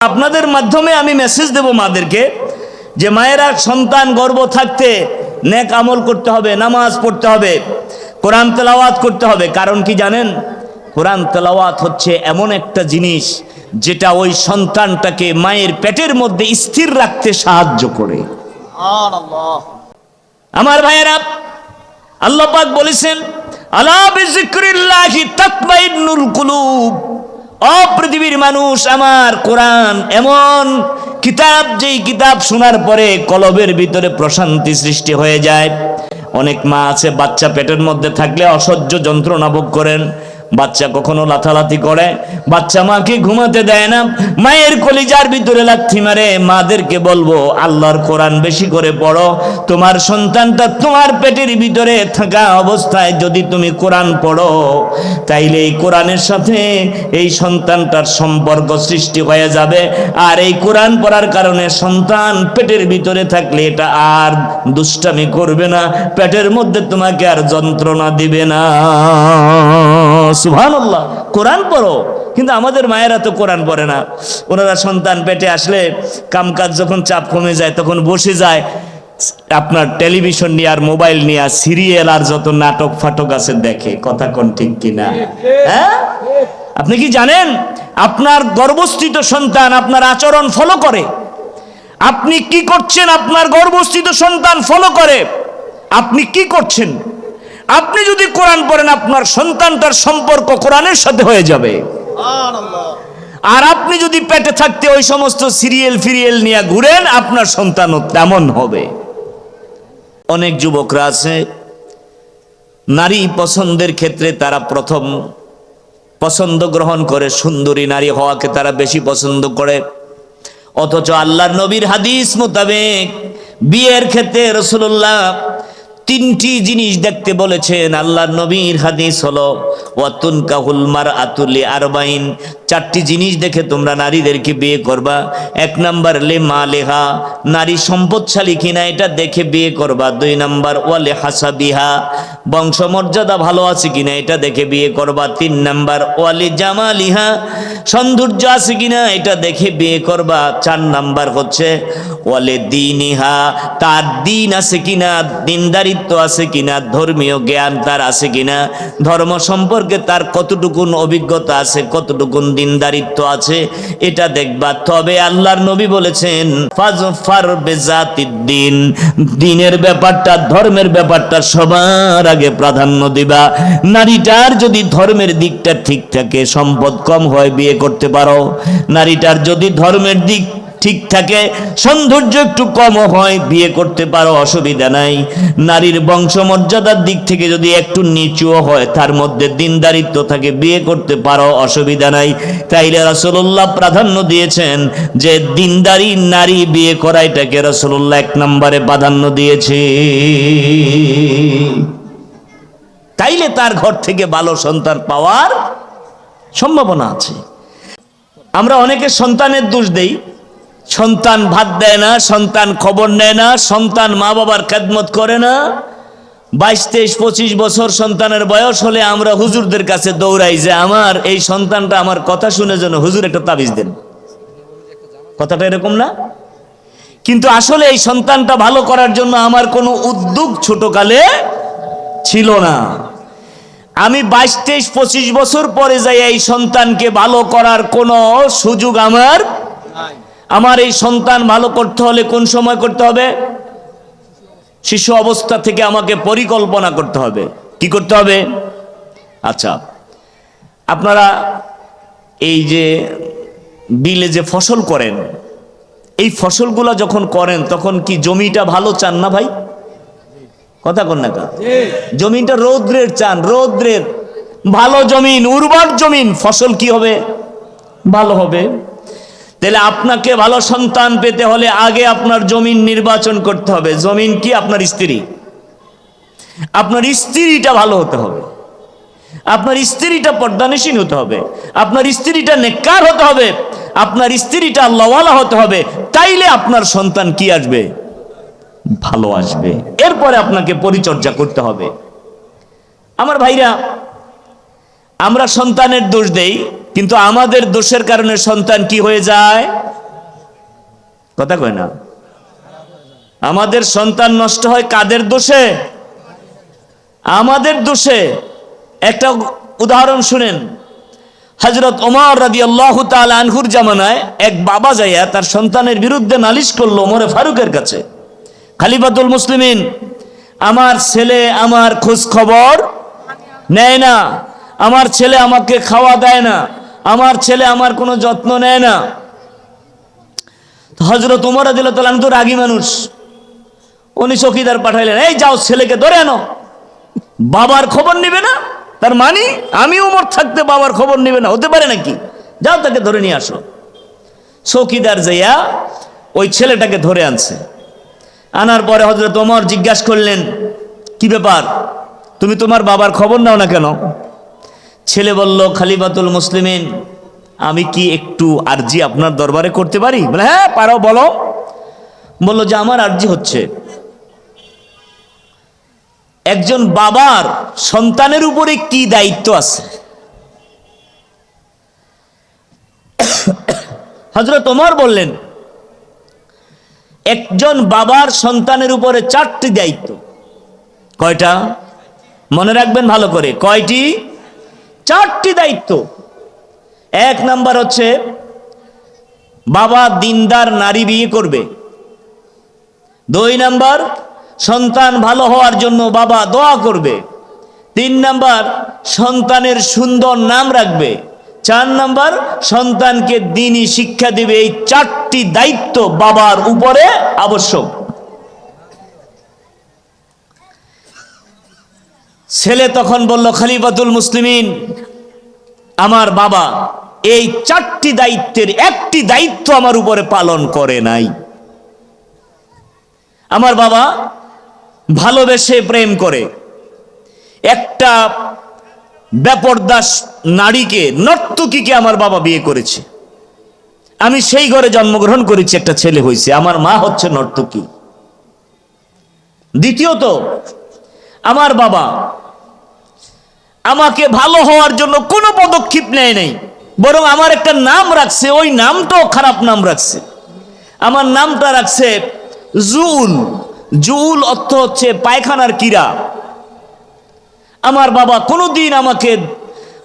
আপনাদের মাধ্যমে আমি মেসেজ দেব মাদেরকে যে মায়েরা সন্তান গর্ব থাকতে নেক আমল করতে হবে নামাজ পড়তে হবে কোরআন তেলাওয়াত করতে হবে। কারণ কি জানেন? কোরআন তেলাওয়াত হচ্ছে এমন একটা জিনিস যেটা ওই সন্তানটাকে মায়ের পেটের মধ্যে স্থির রাখতে সাহায্য করে। আমার ভাইয়েরা আল্লাহ পাক বলেছেন আলা বিজিক্রিল্লাহি তাতমাইন্নুল কুলুব। ও পৃথিবীর মানুষ আমার কোরআন এমন কিতাব, যেই কিতাব শোনার পরে কলবের ভিতরে প্রশান্তি সৃষ্টি হয়ে যায়। অনেক মা আছে, বাচ্চা পেটের মধ্যে থাকলে অসহ্য যন্ত্রণা ভোগ করেন। বাচ্চা কখনো লাথালাথি করে, বাচ্চা মাকে ঘুমাতে দেয় না, মায়ের কলিজার ভিতরে লাথি মারে। মাদেরকে বলব, আল্লাহর কোরআন বেশি করে পড়ো, তোমার সন্তানটা তোমার পেটের ভিতরে থাকা অবস্থায় যদি তুমি কোরআন পড়ো, তাইলে এই কোরআনের সাথে এই সন্তানটার সম্পর্ক সৃষ্টি হয়ে যাবে। আর এই কোরআন পড়ার কারণে সন্তান পেটের ভিতরে থাকলে এটা আর দুষ্টামি করবে না, পেটের মধ্যে তোমাকে আর যন্ত্রণা দিবে না। সুবহানাল্লাহ, কোরআন পড়ো। কিন্তু আমাদের মায়েরা তো কোরআন পড়ে না। ওনারা সন্তান পেটে আসলে কামকাজ যখন চাপ কমে যায়, তখন বসে যায়। আপনার টেলিভিশন নিয়ে আর মোবাইল নিয়ে আর সিরিয়াল আর যত নাটক ফাটক আছে দেখে, কথা কোন ঠিক কিনা? হ্যাঁ? আপনি কি জানেন? আপনার গর্ভস্থিত সন্তান আপনার আচরণ ফলো করে। আপনি কি করছেন? আপনার গর্ভস্থিত সন্তান ফলো করে। আপনি কি করছেন? আপনি যদি কোরআন পড়েন আপনার সন্তানটার সম্পর্ক কোরআনের সাথে হয়ে যাবে। আর আপনি যদি পেটে থাকতে ওই সমস্ত সিরিয়াল ফিরিয়াল নিয়ে ঘুরেন আপনার সন্তানও তেমন হবে। অনেক যুবকরা আছে নারী পছন্দের ক্ষেত্রে তারা প্রথম পছন্দ গ্রহণ করে সুন্দরী নারী হওয়াকে তারা বেশি পছন্দ করে। অথচ আল্লাহর নবীর হাদিস মোতাবেক বিয়ের ক্ষেত্রে রসুল্লাহ তিনটি জিনিস দেখতে বলেছেন, আল্লাহর নবীর হাদিস হলো, ওয়াতুন কাহুল মার আতুলি আরবাইন। চারটি জিনিস দেখে তোমরা নারীদেরকে বিয়ে করবা। এক নাম্বার, লে মা লেহা নারী সম্পদশালী কিনা এটা দেখে বিয়ে করবা। দুই নাম্বার, ওয়ালে হাসা বিহা বংশমর্যাদা ভালো আছে কিনা এটা দেখে বিয়ে করবা। তিন নাম্বার, ওয়ালে জামালিহা, সৌন্দর্য আছে কিনা এটা দেখে বিয়ে করবা। চার নাম্বার হচ্ছে, ওয়ালে দিনিহা, তার দিন আছে কিনা? দিনদারিত্ব আছে কিনা, ধর্মীয় জ্ঞান তার আছে কিনা, ধর্ম সম্পর্কে তার কতটুকুন অভিজ্ঞতা আছে, কতটুকুন দিনদারিত্ব আছে, এটা দেখবা। তবে আল্লাহর নবী বলেছেন, ফাজফার বেজাতিদ্দিন দিনের ব্যাপারটা, ধর্মের ব্যাপারটা সবার আগে প্রাধান্য দিবা। নারীটার যদি ধর্মের দিকটা ঠিক থাকে, সম্পদ কম হয়, বিয়ে করতে পারো। নারীটার যদি ধর্মের দিক ঠিক থাকে, সৌন্দর্য একটু কম হয়, বিয়ে করতে পারো, অসুবিধা নাই। নারীর বংশমর্যাদার দিক থেকে যদি একটু নিচুও হয়, তার মধ্যে দিনদারিত্ব থাকে, বিয়ে করতে পারো, অসুবিধা নাই। তাইলে রসুল্লাহ প্রাধান্য দিয়েছেন যে, দিনদারি নারী বিয়ে করা এটাকে এক নম্বরে প্রাধান্য দিয়েছে। তাইলে তার ঘর থেকে ভালো সন্তান পাওয়ার সম্ভাবনা আছে। আমরা অনেকে সন্তানের দোষ দেই সন্তান ভাত দেয় না, সন্তান খবর নেয় না, সন্তান মা বাবার খেদমত করে না। বাইশ, তেইশ, পঁচিশ বছর সন্তানের বয়স হলে আমরা হুজুরদের কাছে দৌড়াই যে, আমার এই সন্তানটা আমার কথা শুনে যেন হুজুর একটা তাবিজ দেন। কথাটা এরকম না? কিন্তু আসলে এই সন্তানটা ভালো করার জন্য আমার কোনো উদ্যোগ ছোটকালে ছিল না। আমি বাইশ, তেইশ, পঁচিশ বছর পরে যাই এই সন্তানকে ভালো করার কোনো সুযোগ আমার আমার এই সন্তান ভালো করতে হলে কোন সময় করতে হবে? শিশু অবস্থা থেকে আমাকে পরিকল্পনা করতে হবে। কি করতে হবে? আচ্ছা আপনারা এই যে বিলে যে ফসল করেন, এই ফসলগুলা যখন করেন, তখন কি জমিটা ভালো চান না ভাই? কথা কন না জমিটা রৌদ্রের চান, রৌদ্রের ভালো জমিন, উর্বর জমিন, ফসল কি হবে? ভালো হবে। তাহলে আপনাকে ভালো সন্তান পেতে হলে আগে আপনার জমিন নির্বাচন করতে হবে। জমিন কি? আপনার স্ত্রী। আপনার স্ত্রীটা ভালো হতে হবে। আপনার স্ত্রীটা পর্দানসীন হতে হবে। আপনার স্ত্রীটা নেককার হতে হবে। আপনার স্ত্রীটা আল্লাহওয়ালা হতে হবে। তাইলে আপনার সন্তান কি আসবে? ভালো আসবে। এরপরে আপনাকে পরিচর্যা করতে হবে। আমার ভাইরা, আমরা সন্তানের দোষ দেই। কিন্তু আমাদের দোষের কারণে সন্তান কি হয়ে যায়? কথা কয় না। আমাদের সন্তান নষ্ট হয় কাদের দোষে? আমাদের দোষে। একটা উদাহরণ শুনেন। হজরত ওমর রাজি আল্লাহ আনহুর জামানায় এক বাবা যাইয়া তার সন্তানের বিরুদ্ধে নালিশ করল ওমরে ফারুকের কাছে। খালিফাতুল মুসলিমিন, আমার ছেলে আমার খোঁজ খবর নেয় না। আমার ছেলে আমাকে খাওয়া দেয় না। আমার ছেলে আমার কোনো যত্ন নেয় না। হজরত উমর দিল তালান তো রাগী মানুষ। উনি চকিদার পাঠাইলেন, এই যাও ছেলেকে ধরে আনো। বাবার খবর নিবে না? তার মানি আমি উমর থাকতে বাবার খবর নিবে না, হতে পারে নাকি? যাও তাকে ধরে নিয়ে আসো। চকিদার যাইয়া ওই ছেলেটাকে ধরে আনছে। আনার পরে হজরত ওমর জিজ্ঞাসা করলেন, কি ব্যাপার? তুমি তোমার বাবার খবর নাও না কেন? ছেলে বলল খালিবাতুল মুসলিমিন, আমি কি একটু আরজি আপনার দরবারে করতে পারি? বলে হ্যাঁ পারো, বলো। বলল, যে আমার আরজি হচ্ছে। একজন বাবার সন্তানের উপরে কি দায়িত্ব আছে? হজরত ওমর বললেন, একজন বাবার সন্তানের উপরে চারটি দায়িত্ব। কয়টা? মনে রাখবেন ভালো করে। কয়টি? চারটি দায়িত্ব। এক নাম্বার হচ্ছে, বাবা দিনদার নারী বিয়ে করবে। দুই নাম্বার, সন্তান ভালো হওয়ার জন্য বাবা দোয়া করবে। তিন নাম্বার, সন্তানের সুন্দর নাম রাখবে। চার নাম্বার, সন্তানকে দিনই শিক্ষা দিবে। এই চারটি দায়িত্ব বাবার উপরে আবশ্যক। ছেলে তখন বলল, খালিফাতুল মুসলিমিন, আমার বাবা এই চারটি দায়িত্বের একটি দায়িত্ব আমার উপরে পালন করে নাই। আমার বাবা ভালোবেসে প্রেম করে। একটা ব্যাপরদাস নারীকে, নর্তকীকে আমার বাবা বিয়ে করেছে। আমি সেই ঘরে জন্মগ্রহণ করেছি, একটা ছেলে হয়েছে। আমার মা হচ্ছে নর্তকী। দ্বিতীয়ত আমার বাবা আমাকে ভালো হওয়ার জন্য কোনো পদক্ষেপ নেয় নাই, বরং আমার একটা নাম রাখছে, ওই নামটাও খারাপ নাম রাখছে। আমার নামটা রাখছে জুল জুল অর্থ হচ্ছে পায়খানার কিরা আমার বাবা কোনোদিন আমাকে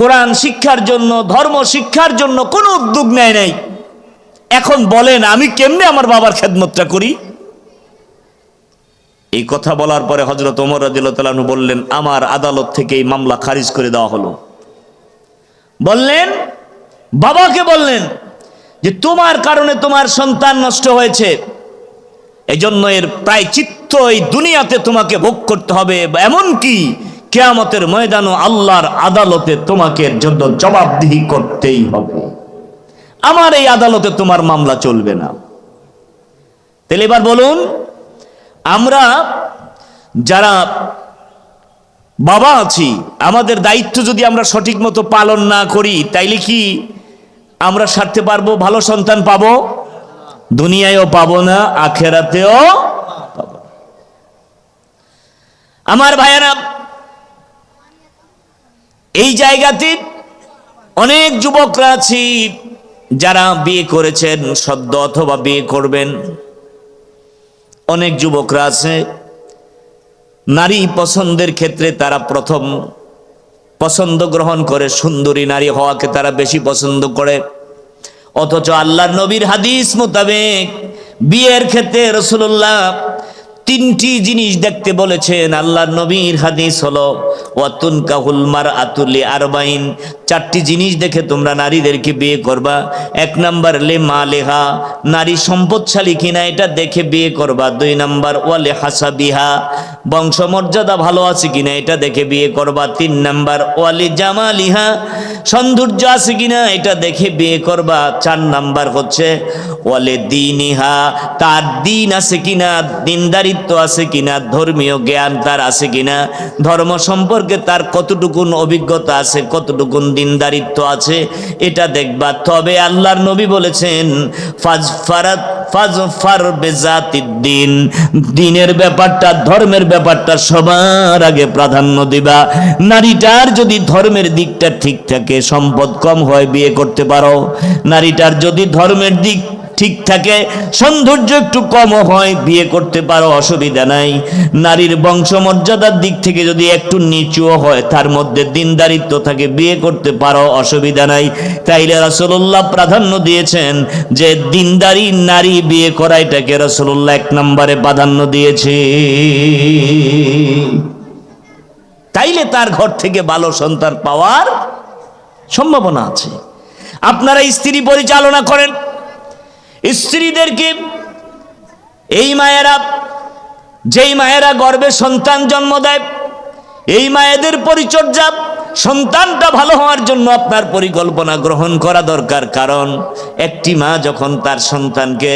কোরআন শিক্ষার জন্য, ধর্ম শিক্ষার জন্য কোনো উদ্যোগ নেয় নাই। এখন বলেন, আমি কেমনে আমার বাবার খেদমতটা করি? এই কথা বলার পরে হজরত ওমর রাদিল্লাহু বললেন, আমার আদালত থেকে এই মামলা খারিজ করে দেওয়া হলো। বললেন, বাবাকে বললেন যে তোমার কারণে তোমার সন্তান নষ্ট হয়েছে। এজন্য এর প্রায় চিত্ত এই দুনিয়াতে তোমাকে ভোগ করতে হবে। এমন কি কেয়ামতের ময়দানও আল্লাহর আদালতে তোমাকে জন্য জবাবদিহি করতেই হবে। আমার এই আদালতে তোমার মামলা চলবে না। তাহলে এবার বলুন আমরা যারা বাবা আছি, আমাদের দায়িত্ব যদি আমরা সঠিক মতো পালন না করি, তাইলে কি আমরা সারতে পারব, ভালো সন্তান পাবো? দুনিয়ায়ও পাবো না, আখেরাতেও আমার ভাইয়েরা, এই জায়গাতে অনেক যুবকরা আছি, যারা বিয়ে করেছেন, সদ্য অথবা বিয়ে করবেন। অনেক যুবকরা আছে। নারী পছন্দের ক্ষেত্রে তারা প্রথম পছন্দ গ্রহণ করে, সুন্দরী নারী হওয়াকে তারা বেশি পছন্দ করে। অথচ আল্লাহর নবীর হাদিস মোতাবেক বিয়ের ক্ষেত্রে রসুল্লাহ তিনটি জিনিস দেখতে বলেছেন, আল্লাহর নবীর হাদিস হলো ওয়াতুন কাহুল মার আতুলি আরবাইন। চারটি জিনিস দেখে তোমরা নারীদেরকে বিয়ে করবা। এক নাম্বার, লে মা লেহা নারী সম্পদশালী কিনা এটা দেখে বিয়ে করবা। দুই নাম্বার ওয়ালে হাসা বিহা বংশমর্যাদা ভালো আছে কিনা এটা দেখে বিয়ে করবা। তিন নাম্বার, ওয়ালি জামালিহা, সৌন্দর্য আছে কিনা এটা দেখে বিয়ে করবা। চার নাম্বার হচ্ছে, ওয়ালে দিনিহা, তার দিন আছে কিনা, দিনদারিত্ব আছে কিনা, ধর্মীয় জ্ঞান তার আছে কিনা, ধর্ম সম্পর্কে তার কতটুকুন অভিজ্ঞতা আছে, কতটুকুন দিনদারিত্ব আছে, এটা দেখবা। তবে আল্লাহর নবী বলেছেন, ফাজ ফারাত বেজাতির দিন দিনের ব্যাপারটা, ধর্মের ব্যাপারটা সবার আগে প্রাধান্য দিবা। নারীটার যদি ধর্মের দিকটা ঠিক থাকে, সম্পদ কম হয়, বিয়ে করতে পারো। নারীটার যদি ধর্মের দিক ঠিক থাকে, সৌন্দর্য একটু কম হয়, বিয়ে করতে পারো, অসুবিধা নাই। নারীর বংশমর্যাদার দিক থেকে যদি একটু নিচুও হয়, তার মধ্যে দিনদারিত্ব থাকে, বিয়ে করতে পারো, অসুবিধা নাই। তাইলে রাসূলুল্লাহ প্রাধান্য দিয়েছেন যে, দিনদারি নারী বিয়ে করা এটাকে এক নম্বরে প্রাধান্য দিয়েছে। তাইলে তার ঘর থেকে ভালো সন্তান পাওয়ার সম্ভাবনা আছে। আপনারা স্ত্রী পরিচালনা করেন স্ত্রীদেরকে এই মায়েরা, যেই মায়েরা গর্ভে সন্তান জন্ম দেয়, এই মায়েদের পরিচর্যা সন্তানটা ভালো হওয়ার জন্য আপনার পরিকল্পনা গ্রহণ করা দরকার। কারণ একটি মা যখন তার সন্তানকে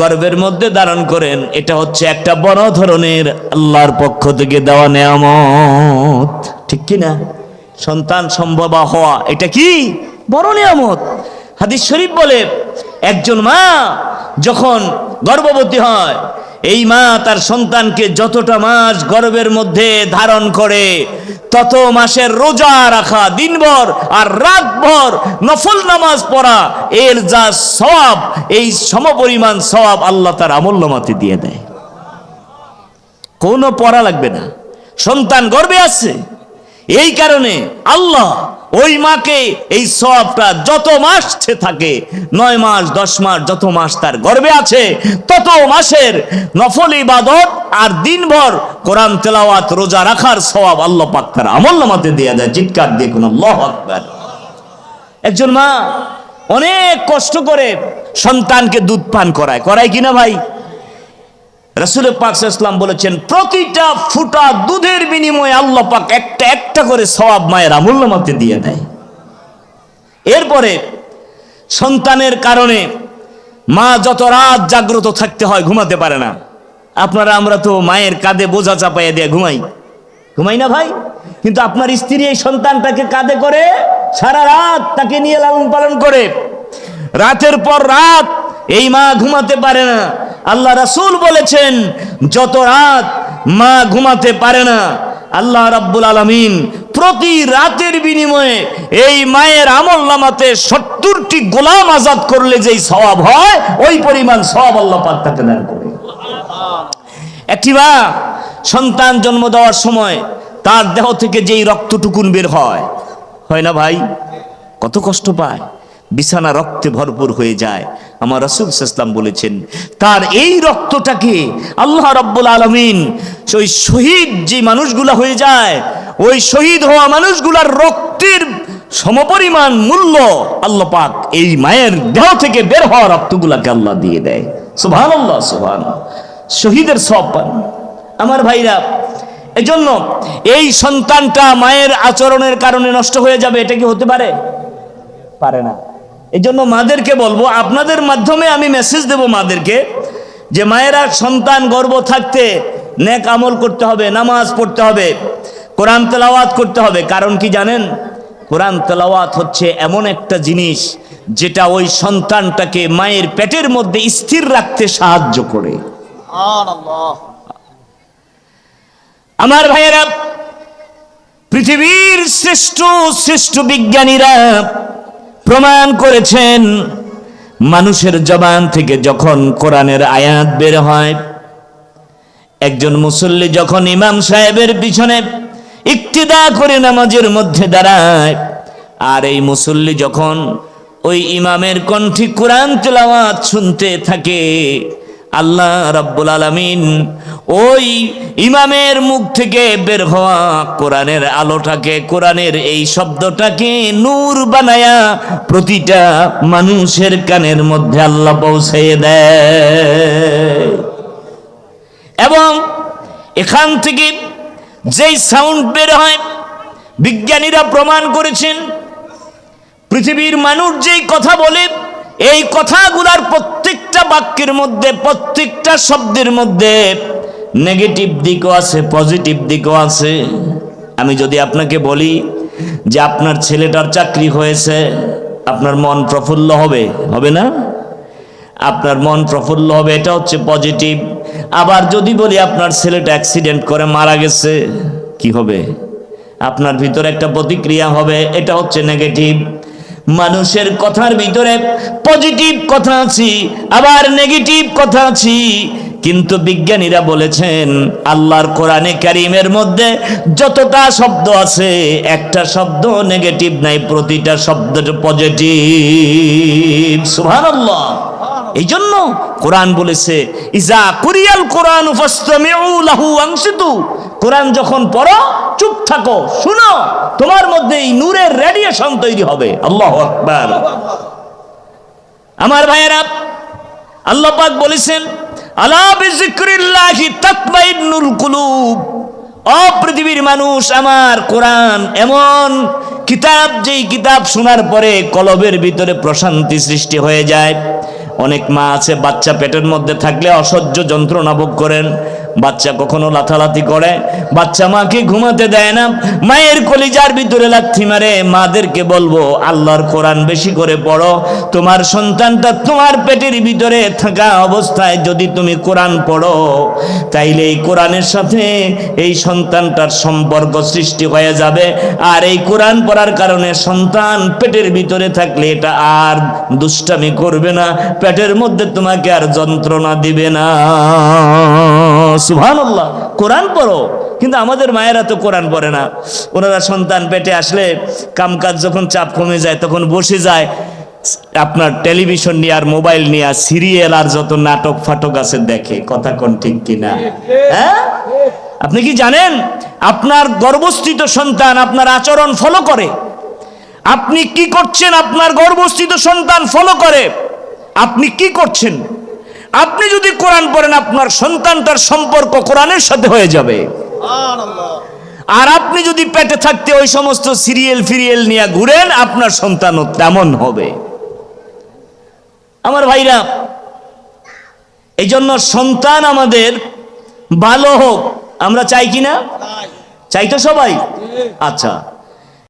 গর্বের মধ্যে ধারণ করেন, এটা হচ্ছে একটা বড় ধরনের আল্লাহর পক্ষ থেকে দেওয়া নেয়ামত। ঠিক কি না? সন্তান সম্ভব হওয়া, এটা কি? বড় নিয়ামত। হাদিস শরীফ বলে একজন মা যখন গর্ভবতী হয়, এই মা তার সন্তানকে যতটা মাস গর্বের মধ্যে ধারণ করে, তত মাসের রোজা রাখা, দিনভর আর রাতভর নফল নামাজ পড়া, এর যা সব এই সমপরিমাণ সব আল্লাহ তার আমল্যমাতে দিয়ে দেয়। কোনো পড়া লাগবে না। সন্তান গর্বে আছে। এই কারণে আল্লাহ ওই মাকে এই সবটা যত মাস সে থাকে, নয় মাস, দশ মাস যত মাস তার গর্বে আছে, তত মাসের নফল ইবাদত আর দিনভর কোরআন তেলাওয়াত রোজা রাখার সওয়াব আল্লাহ পাক তার আমল নামাতে দিয়ে দেয়, চিৎকার দিয়ে কোন আল্লাহ আকবার। একজন মা অনেক কষ্ট করে সন্তানকে দুধ পান করায় করায় কিনা ভাই? রসুল পাক ইসলাম বলেছেন, প্রতিটা ফুটা দুধের বিনিময়ে আল্লাহ পাক একটা একটা করে সওয়াব মায়ের আমূল্য মতে দিয়ে দেয়। এরপরে সন্তানের কারণে মা যত রাত জাগ্রত থাকতে হয়, ঘুমাতে পারে না। আপনারা, আমরা তো মায়ের কাঁধে বোঝা চাপাইয়া দিয়ে ঘুমাই। ঘুমাই না ভাই? কিন্তু আপনার স্ত্রী এই সন্তানটাকে কাঁধে করে সারা রাত তাকে নিয়ে লালন পালন করে। রাতের পর রাত এই মা ঘুমাতে পারে না। আল্লাহ রাসূল বলেছেন, যত রাত মা ঘুমাতে পারে না, আল্লাহ রাব্বুল আলামিন প্রতি রাতের বিনিময়ে এই মায়ের আমল নামাতে সত্তরটি গোলাম আজাদ করলে যেই সওয়াব হয়, ওই পরিমাণ সওয়াব আল্লাহ পাক তাকে দান করে একটি মা সন্তান জন্ম দেওয়ার সময় তার দেহ থেকে যেই রক্তটুকুন বের হয় হয় না ভাই? কত কষ্ট পায়। বিছানা রক্তে ভরপুর হয়ে যায়। আমার রসুল ইসলাম বলেছেন, তার এই রক্তটাকে আল্লাহ রব্বুল আলমিন ওই শহীদ যে মানুষগুলা হয়ে যায়, ওই শহীদ হওয়া মানুষগুলার রক্তের সমপরিমাণ মূল্য আল্লাহ পাক এই মায়ের দেহ থেকে বের হওয়া রক্তগুলাকে আল্লাহ দিয়ে দেয়। সুভান আল্লাহ সুভান শহীদের সব পান। আমার ভাইরা, এজন্য এই সন্তানটা মায়ের আচরণের কারণে নষ্ট হয়ে যাবে, এটা কি হতে পারে? পারে না। এই জন্য মাদেরকে বলব আপনাদের মাধ্যমে আমি মেসেজ দেব মাদেরকে যে মায়েরা সন্তান গর্ব থাকতে নেক আমল করতে হবে নামাজ পড়তে হবে কোরআন তেলাওয়াত করতে হবে। কারণ কি জানেন? কোরআন তেলাওয়াত হচ্ছে এমন একটা জিনিস যেটা ওই সন্তানটাকে মায়ের পেটের মধ্যে স্থির রাখতে সাহায্য করে। আমার ভাইয়েরা পৃথিবীর শ্রেষ্ঠ শ্রেষ্ঠ বিজ্ঞানীরা প্রমাণ করেছেন, মানুষের জবান থেকে যখন কোরআনের আয়াত বের হয়, একজন মুসল্লি যখন ইমাম সাহেবের পিছনে ইক্তিদা করে নামাজের মধ্যে দাঁড়ায়, আর এই মুসল্লি যখন ওই ইমামের কণ্ঠে কোরআন তেলাওয়াত শুনতে থাকে, আল্লাহ রাব্বুল আলামিন ওই ইমামের মুখ থেকে বের হওয়া কোরআনের আলোটাকে, কোরআনের এই শব্দটাকে নূর বানায়া প্রতিটা মানুষের কানের মধ্যে আল্লাহ পৌঁছে দেয়। এবং এখান থেকে যেই সাউন্ড বের হয়, বিজ্ঞানীরা প্রমাণ করেছেন, পৃথিবীর মানুষ যেই কথা বলে, এই কথাগুলার প্রত্যেকটা বাক্যের মধ্যে, প্রত্যেকটা শব্দের মধ্যে নেগেটিভ দিকও আছে পজিটিভ দিকও আছে। আমি যদি আপনাকে বলি যে আপনার ছেলেটার চাকরি হয়েছে, আপনার মন প্রফুল্ল হবে হবে না? আপনার মন প্রফুল্ল হবে, এটা হচ্ছে পজিটিভ আবার যদি বলি আপনার ছেলেটা অ্যাক্সিডেন্ট করে মারা গেছে, কি হবে? আপনার ভিতরে একটা প্রতিক্রিয়া হবে, এটা হচ্ছে নেগেটিভ মানুষের কথার ভিতরে পজিটিভ কথা আছে, আবার নেগেটিভ কথা আছে। কিন্তু বিজ্ঞানীরা বলেছেন, আল্লাহর কোরআনে কারিমের মধ্যে যতটা শব্দ আছে, একটা শব্দ নেগেটিভ নাই, প্রতিটা শব্দ পজিটিভ। সুবহানাল্লাহ। এই জন্য কোরআন বলেছে, ইজা কুরিয়াল কোরআন কোরআন যখন পড়ো, চুপ থাকো, শুনো, তোমার মধ্যে এই নূরের রেডিয়েশন তৈরি হবে। আল্লাহু আকবার। আমার ভাইয়েরা, আল্লাহ পাক বলেছেন আলা বিজিক্রিল্লাহি তাতমাইন্নুল কুলুব। ও পৃথিবীর মানুষ, আমার কোরআন এমন কিতাব, যেই কিতাব শোনার পরে কলবের ভিতরে প্রশান্তি সৃষ্টি হয়ে যায়। অনেক মা আছে, বাচ্চা পেটের মধ্যে থাকলে অসহ্য যন্ত্রণা ভোগ করেন। বাচ্চা কখনো লাথালাথি করে? বাচ্চা মাকে ঘুমাতে দেয় না। মায়ের কলিজার ভিতরে লাথি মারে। মাদেরকে বলব, আল্লাহর কোরআন বেশি করে পড়ো। তোমার সন্তানটা তোমার পেটের ভিতরে থাকা অবস্থায় যদি তুমি কোরআন পড়ো, তাইলে এই কোরআনের সাথে এই সন্তানটার সম্পর্ক সৃষ্টি হয়ে যাবে। আর এই কোরআন পড়ার কারণে সন্তান পেটের ভিতরে থাকলে এটা আর দুষ্টামি করবে না। পেটের মধ্যে তোমাকে আর যন্ত্রণা দিবে না। সুবহানাল্লাহ, কোরআন পড়ো। কিন্তু আমাদের মায়েরা তো কোরআন পড়ে না। ওনারা সন্তান পেটে আসলে কামকাজ যখন চাপ কমে যায়, তখন বসে যায়। আপনার টেলিভিশন নিয়ে আর মোবাইল নিয়ে আর সিরিয়াল আর যত নাটক ফাটক আছে দেখে, কথা কোন ঠিক কিনা? হ্যাঁ? আপনি কি জানেন? আপনার গর্ভস্থিত সন্তান আপনার আচরণ ফলো করে। আপনি কি করছেন আপনার গর্ভস্থিত সন্তান ফলো করে? আপনি কি করছেন? আপনি যদি কোরআন পড়েন আপনার সন্তানটার সম্পর্ক কোরআনের সাথে হয়ে যাবে। আর আপনি যদি পেটে থাকতে ওই সমস্ত সিরিয়াল ফিরিয়াল নিয়ে ঘুরেন আপনার সন্তানও তেমন হবে। আমার ভাইরা এই জন্য সন্তান আমাদের ভালো হোক। আমরা চাই কি না? চাই। তো সবাই। আচ্ছা।